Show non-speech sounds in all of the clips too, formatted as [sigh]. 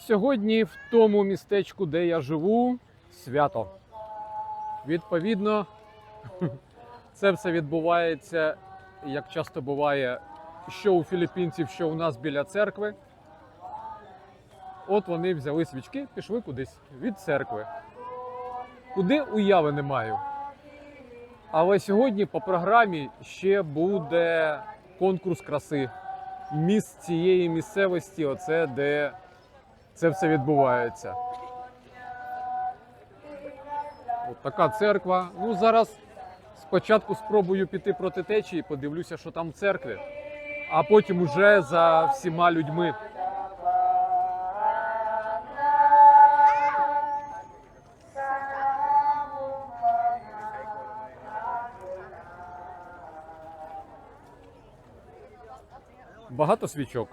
Сьогодні в тому містечку, де я живу, свято. Відповідно, [laughs] це все відбувається, як часто буває, що у філіппінців, що у нас біля церкви. От вони взяли свічки, пішли кудись від церкви. Куди уяви не маю. Але сьогодні по програмі ще буде конкурс краси. Міст цієї місцевості, оце де це все відбувається. От така церква. Ну зараз спочатку спробую піти проти течії, подивлюся, що там в церкві, а потім уже за всіма людьми. Багато свічок.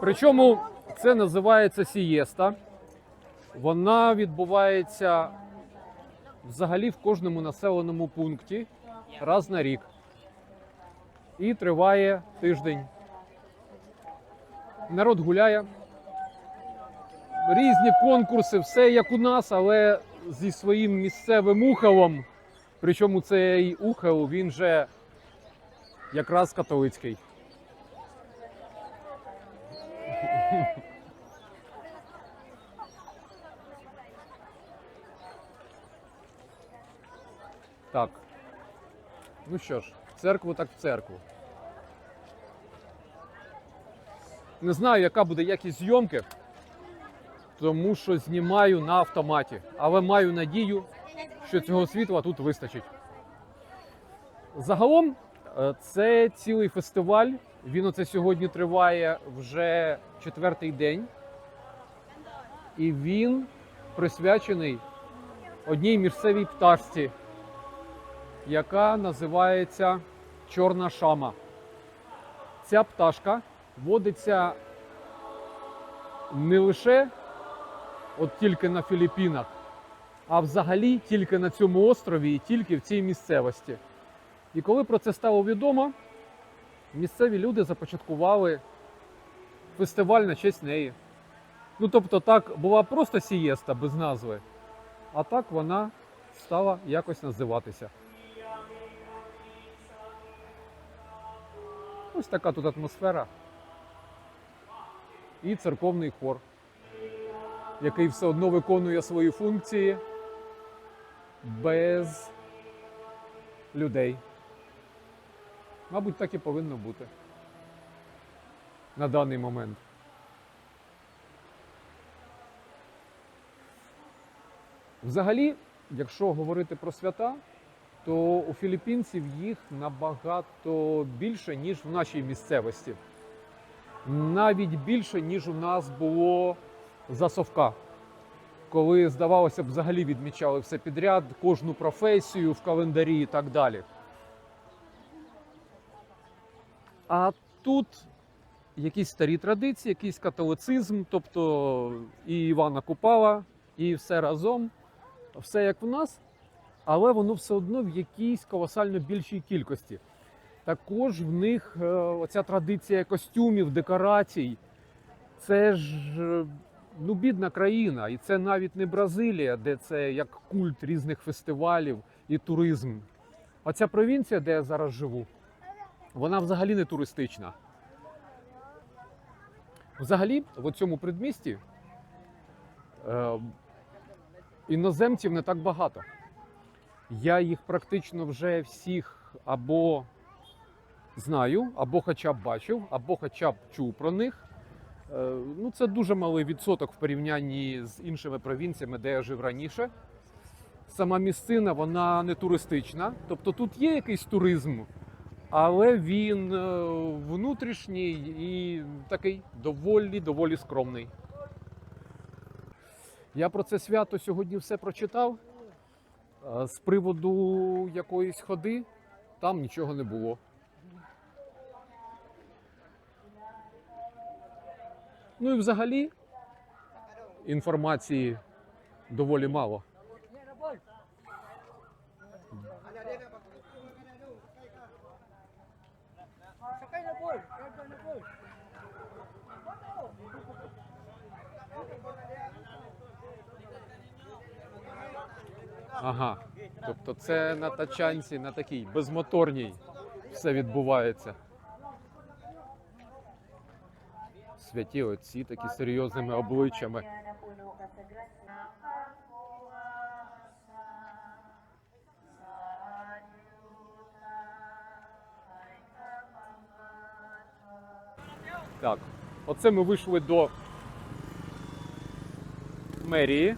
Причому це називається сієста. Вона відбувається взагалі в кожному населеному пункті раз на рік. І триває тиждень. Народ гуляє. Різні конкурси, все як у нас, але зі своїм місцевим ухилом. Причому цей ухил, він же якраз католицький. Так. Ну що ж, в церкву так в церкву. Не знаю, яка буде якість зйомки, тому що знімаю на автоматі. Але маю надію, що цього світла тут вистачить. Загалом, е, це цілий фестиваль. Він оце сьогодні триває вже четвертий день. І він присвячений одній місцевій пташці, яка називається Чорна шама. Ця пташка водиться не лише от тільки на Філіппінах, а взагалі тільки на цьому острові і тільки в цій місцевості. І коли про це стало відомо, місцеві люди започаткували фестиваль на честь неї. Ну, тобто, так була просто сієста без назви, а так вона стала якось називатися. Ось така тут атмосфера. І церковний хор, який все одно виконує свої функції без людей. Мабуть, так і повинно бути на даний момент. Взагалі, якщо говорити про свята, то у філіппінців їх набагато більше, ніж в нашій місцевості. Навіть більше, ніж у нас було за совка, коли, здавалося б, взагалі відмічали все підряд, кожну професію в календарі і так далі. А тут якісь старі традиції, якийсь католицизм, тобто і Івана Купала, і все разом, все як в нас, але воно все одно в якійсь колосально більшій кількості. Також в них е, оця традиція костюмів, декорацій. Це ж е, ну, бідна країна, і це навіть не Бразилія, де це як культ різних фестивалів і туризм. А ця провінція, де я зараз живу, вона взагалі не туристична. Взагалі, в цьому предмісті е, іноземців не так багато. Я їх практично вже всіх або знаю, або хоча б бачив, або хоча б чув про них. Е, ну, це дуже малий відсоток в порівнянні з іншими провінціями, де я жив раніше. Сама місцина вона не туристична, тобто тут є якийсь туризм, але він е, внутрішній і такий доволі доволі скромний. Я про це свято сьогодні все прочитав. З приводу якоїсь ходи там нічого не було. Ну і взагалі інформації доволі мало. Ага. Тобто це на тачанці, на такій безмоторній все відбувається. Святі отці такі серйозними обличчями. Так, оце ми вийшли до мерії.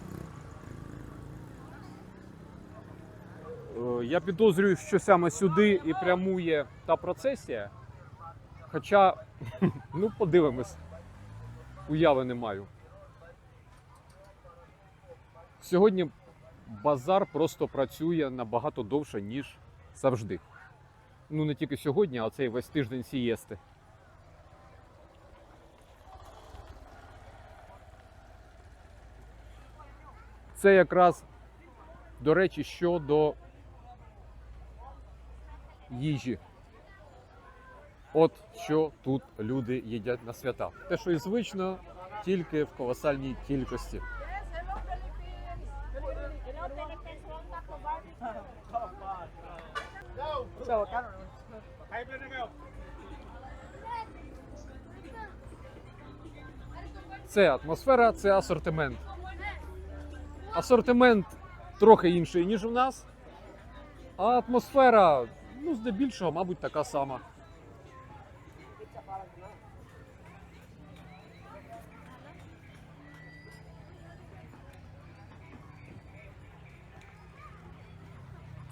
Е, Я підозрюю, що саме сюди і прямує та процесія. Хоча, [laughs] ну, подивимось, уяви не маю. Сьогодні базар просто працює набагато довше, ніж завжди. Ну, не тільки сьогодні, а цей весь тиждень сієсти. Це якраз, до речі, щодо їжі. От що тут люди їдять на свята. Те, що і звично, тільки в колосальній кількості. Це атмосфера, це асортимент. Асортимент трохи інший, ніж у нас. А атмосфера, ну, здебільшого, мабуть, така сама.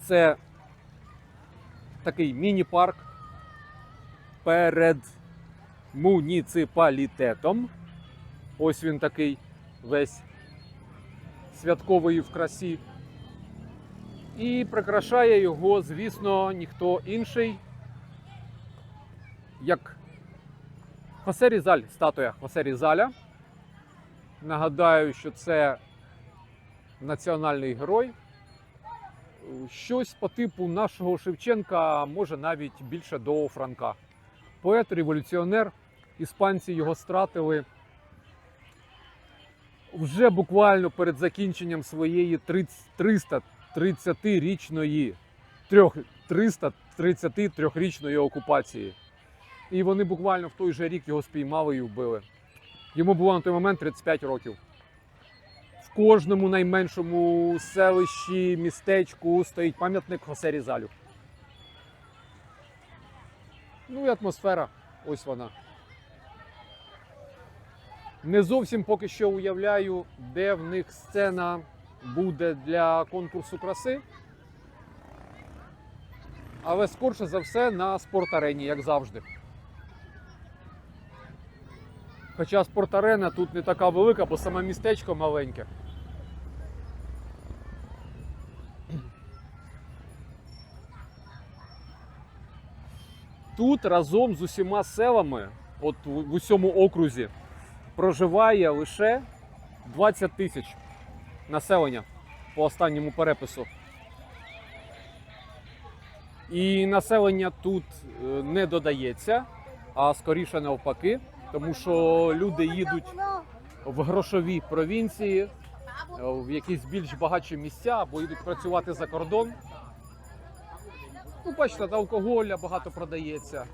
Це такий міні-парк перед муніципалітетом. Ось він такий весь святковий в красі. І прикрашає його, звісно, ніхто інший, як Хосе Різаль, статуя Хосе Різаля. Нагадаю, що це національний герой. Щось по типу нашого Шевченка, може навіть більше до Франка. Поет, революціонер, іспанці його стратили вже буквально перед закінченням своєї 330-річної 333-річної окупації. І вони буквально в той же рік його спіймали і вбили. Йому було на той момент 35 років. В кожному найменшому селищі, містечку стоїть пам'ятник Хосе Різалю. Ну і атмосфера, ось вона. Не зовсім поки що уявляю, де в них сцена буде для конкурсу краси. Але скорше за все на спортарені, як завжди. Хоча спортарена тут не така велика, бо саме містечко маленьке. Тут разом з усіма селами, от в усьому окрузі, проживає лише 20 тисяч населення по останньому перепису. І населення тут е, не додається, а скоріше навпаки, тому що люди їдуть в грошові провінції, е, в якісь більш багатші місця або йдуть працювати за кордон. Ну, бачите, алкоголя багато продається.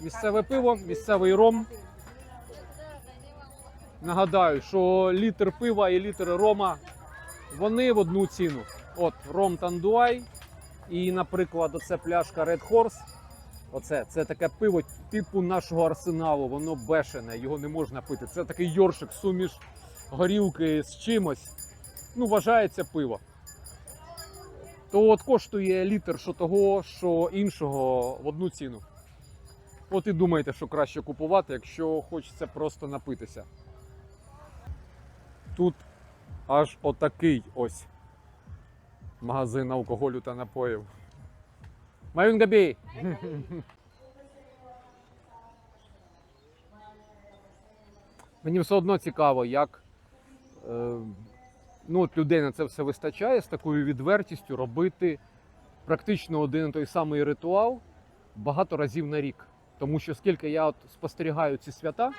Місцеве пиво, місцевий ром. Нагадаю, що літр пива і літр рома вони в одну ціну. От ром Тандуай і, наприклад, оце пляшка Red Horse. Оце це таке пиво типу нашого арсеналу, воно бешене, його не можна пити. Це такий йоршик, суміш горілки з чимось. Ну, вважається пиво. То от коштує літр що того, що іншого в одну ціну. От і думайте, що краще купувати, якщо хочеться просто напитися. Тут аж отакий ось магазин алкоголю та напоїв. Маюнгабі! Мені все одно цікаво, як е, ну, от людей на це все вистачає з такою відвертістю робити практично один і той самий ритуал багато разів на рік. Тому що скільки я от спостерігаю ці свята,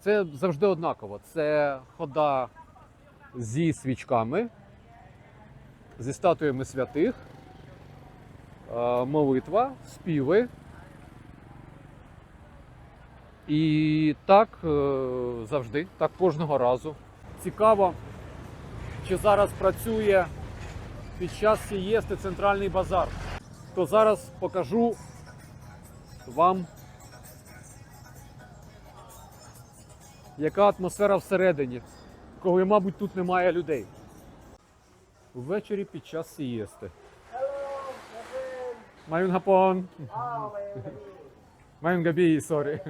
це завжди однаково. Це хода зі свічками, зі статуями святих, е, молитва, співи. І так е, завжди, так кожного разу. Цікаво, чи зараз працює під час сієсти центральний базар. То зараз покажу вам, яка атмосфера всередині, коли, мабуть, тут немає людей. Ввечері під час сієсти. Майон гапон. Майон габі, сорі.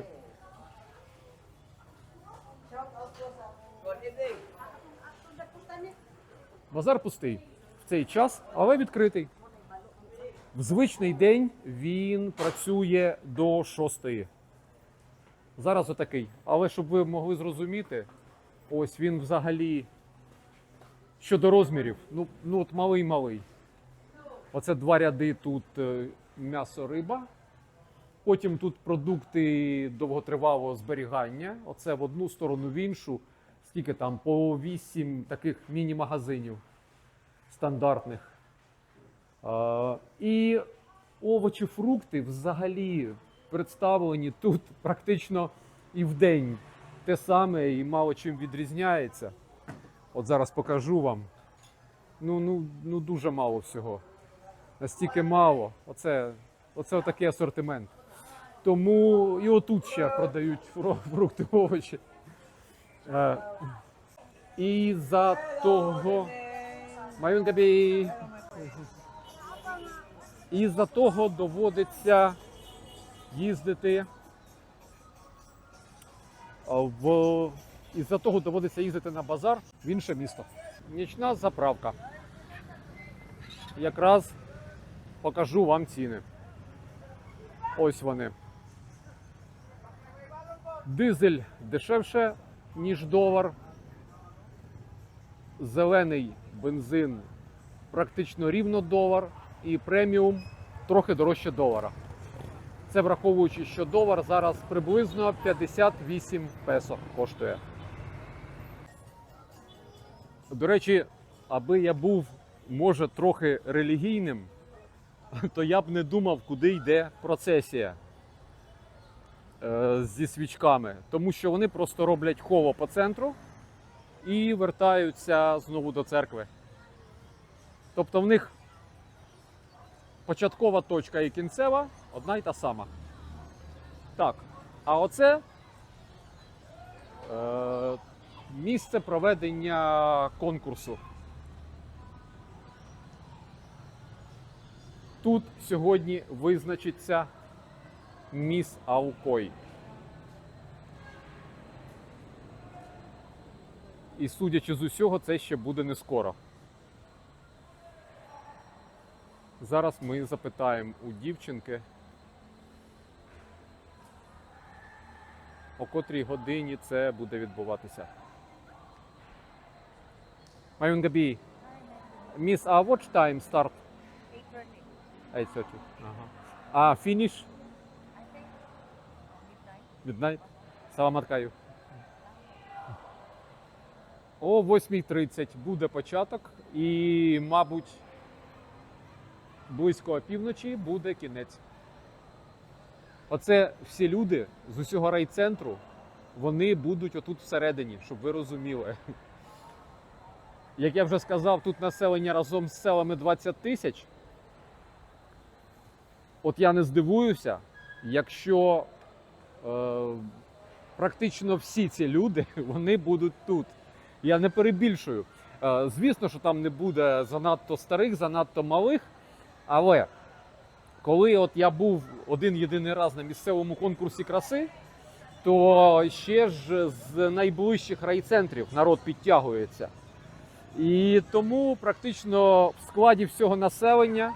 Базар пустий в цей час, але відкритий. В звичний день він працює до 6. Зараз отакий. Але щоб ви могли зрозуміти, ось він взагалі щодо розмірів, ну, ну от малий-малий. Оце два ряди тут е, м'ясо риба. Потім тут продукти довготривалого зберігання. Оце в одну сторону, в іншу. Скільки там? По 8 таких міні-магазинів стандартних. А, і овочі, фрукти взагалі представлені тут практично і в день. Те саме і мало чим відрізняється. От зараз покажу вам. Ну, ну, ну дуже мало всього. Настільки мало. Оце, оце отакий асортимент. Тому і отут ще продають фрукти, овочі. Е, і за того. Маюнгабі. І за того доводиться їздити в. І за того доводиться їздити на базар в інше місто. Нічна заправка. Якраз покажу вам ціни. Ось вони. Дизель дешевше, ніж долар. Зелений бензин практично рівно долар. І преміум трохи дорожче долара. Це враховуючи, що долар зараз приблизно 58 песо коштує. До речі, аби я був, може, трохи релігійним, [laughs] то я б не думав, куди йде процесія е, зі свічками. Тому що вони просто роблять коло по центру і вертаються знову до церкви. Тобто в них початкова точка і кінцева одна й та сама. Так, а оце е, місце проведення конкурсу. Тут сьогодні визначиться міс Аукой. І судячи з усього, це ще буде не скоро. Зараз ми запитаємо у дівчинки, о котрій годині це буде відбуватися. Майунгабі, міс, а what time start? 8:30. 8.30. Ага. А think midnight. Midnight? Саламат каю. О 8.30 буде початок і, мабуть, близько опівночі буде кінець. Оце всі люди з усього райцентру, вони будуть отут всередині, щоб ви розуміли. Як я вже сказав, тут населення разом з селами 20 тисяч. От я не здивуюся, якщо е, практично всі ці люди [laughs] вони будуть тут. Я не перебільшую. Е, звісно, що там не буде занадто старих, занадто малих. Але коли от я був один єдиний раз на місцевому конкурсі краси, то ще ж з найближчих райцентрів народ підтягується. І тому практично в складі всього населення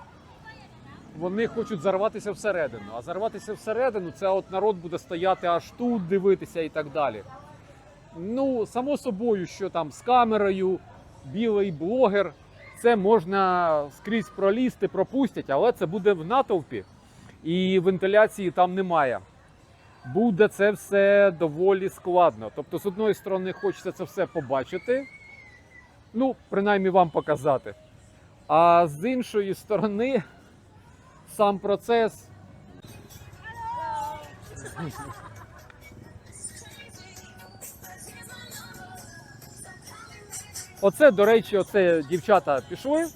вони хочуть зарватися всередину. А зарватися всередину це от народ буде стояти аж тут, дивитися і так далі. Ну, само собою, що там з камерою, білий блогер, це можна скрізь пролізти, пропустять, але це буде в натовпі, і вентиляції там немає. Буде це все доволі складно. Тобто, з одної сторони, хочеться це все побачити, ну, принаймні вам показати. А з іншої сторони, сам процес. Оце, до речі, оце дівчата пішли.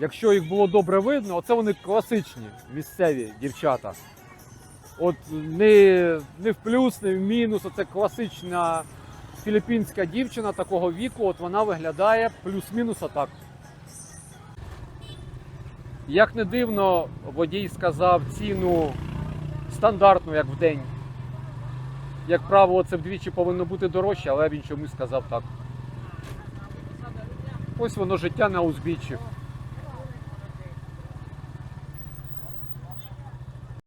Якщо їх було добре видно, оце вони класичні місцеві дівчата. От не, не в плюс, не в мінус. Оце класична філіппінська дівчина такого віку, от вона виглядає плюс-мінус отак. Як не дивно, водій сказав ціну стандартну, як в день. Як правило, це вдвічі повинно бути дорожче, але він чомусь сказав так. Ось воно життя на узбіччі.